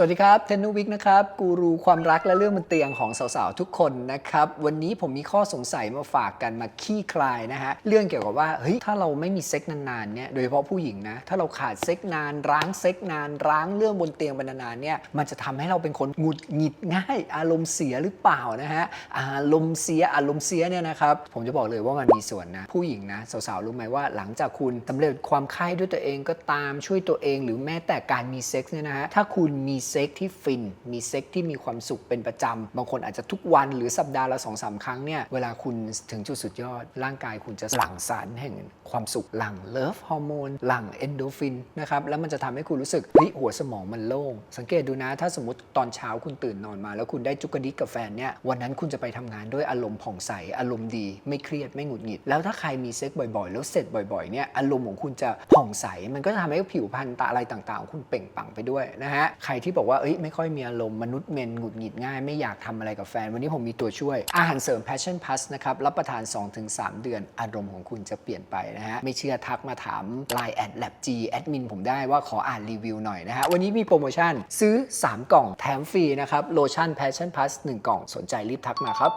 สวัสดีครับเทนนุวิกนะครับกูรูความรักและเรื่องบนเตียงของสาวๆทุกคนนะครับวันนี้ผมมีข้อสงสัยมาฝากกันมาขี้คลายนะฮะเรื่องเกี่ยวกับว่าเฮ้ยถ้าเราไม่มีเซ็กนานๆเนี่ยโดยเฉพาะผู้หญิงนะถ้าเราขาดเซ็กนานร้างเซ็กนานร้างเรื่องบนเตียงไปนานๆเนี่ยมันจะทำให้เราเป็นคนหงุดหงิดง่าย อารมณ์เสียหรือเปล่านะฮะอารมณ์เสียอารมณ์เสียเนี่ยนะครับผมจะบอกเลยว่ามันมีส่วนนะผู้หญิงนะสาวๆรู้ไหมว่าหลังจากคุณสำเร็จความใคร่ด้วยตัวเองก็ตามช่วยตัวเอง หรือแม้แต่การมีเซ็กซ์เนี่ยนะฮะถ้าคุณมีเซ็กที่ฟิน มีเซ็กที่มีความสุขเป็นประจำ บางคนอาจจะทุกวันหรือสัปดาห์ละสองสามครั้งเนี่ย เวลาคุณถึงจุดสุดยอด ร่างกายคุณจะหลั่งสารแห่งความสุข หลั่งเลิฟฮอร์โมน หลั่งเอนโดฟินนะครับ แล้วมันจะทำให้คุณรู้สึกเฮ้ยหัวสมองมันโล่ง สังเกตดูนะ ถ้าสมมติตอนเช้าคุณตื่นนอนมา แล้วคุณได้จุกกระดิกกับแฟนเนี่ย วันนั้นคุณจะไปทำงานด้วยอารมณ์ผ่องใส อารมณ์ดี ไม่เครียด ไม่หงุดหงิด แล้วถ้าใครมีเซ็กบ่อยๆ แล้วเสร็จบ่อยๆ เนี่ย อารมณ์ของคุณจะผ่องใส มันก็จะทำให้ผิวพรรณตาอะไรต่างๆของคุณเปล่งปลั่งไปด้วยนะฮะ ใครที่บอกว่าเอ้ยไม่ค่อยมีอารมณ์มนุษย์เมนหงุดหงิดง่าย ไม่อยากทำอะไรกับแฟน วันนี้ผมมีตัวช่วย อาหารเสริม Passion Plus นะครับ รับประทาน 2-3 เดือนอารมณ์ของคุณจะเปลี่ยนไปนะฮะ ไม่เชื่อทักมาถาม Line แอด lab g แอดมินผมได้ว่าขออ่านรีวิวหน่อยนะฮะ วันนี้มีโปรโมชั่นซื้อ 3 กล่องแถมฟรีนะครับโลชั่น Passion Plus 1 กล่องสนใจรีบทักมาครับ